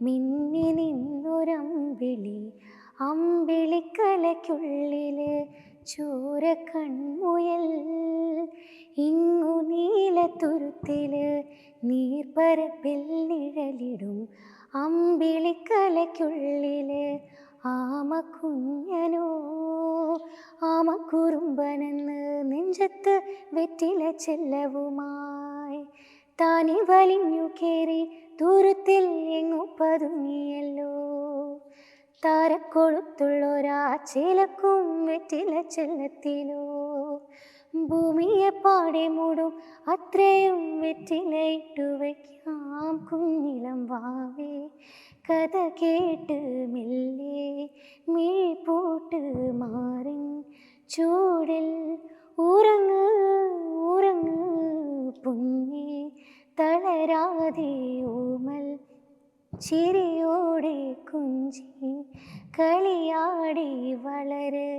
മിന്നി നിന്നൊരമ്പിളി അമ്പിളിക്കലയ്ക്കുള്ളിൽ ചൂര കൺമുയൽ ഇങ്ങു നീലത്തുരുത്തിൽ നീർപ്പരപ്പിൽ നിഴലിടും അമ്പിളിക്കലയ്ക്കുള്ളിൽ ആമ കുഞ്ഞനോ ആമ കുറുമ്പനെന്ന് നെഞ്ചത്ത് വെറ്റില ചെല്ലവുമായി താനി വലിഞ്ഞു എങ്ങു പതുങ്ങിയല്ലോ താരക്കൊഴുത്തുള്ളൊരാ ചിലക്കും വെറ്റില ചെല്ലത്തിലോ. ഭൂമിയെ പാടെ മൂടും അത്രയും വെറ്റിലയിട്ടു വയ്ക്കാം കുഞ്ഞിളം വാവേ. കഥ കേട്ട് മെല്ലെ മീൾപോട്ട് മാറിൻ. ചൂടിൽ ഉറങ്ങ് ഉറങ്ങ് പൊന്നേ തളരാതെ ഓമൽ ചിരിയോടെ കുഞ്ചി കളിയാടി വളര്.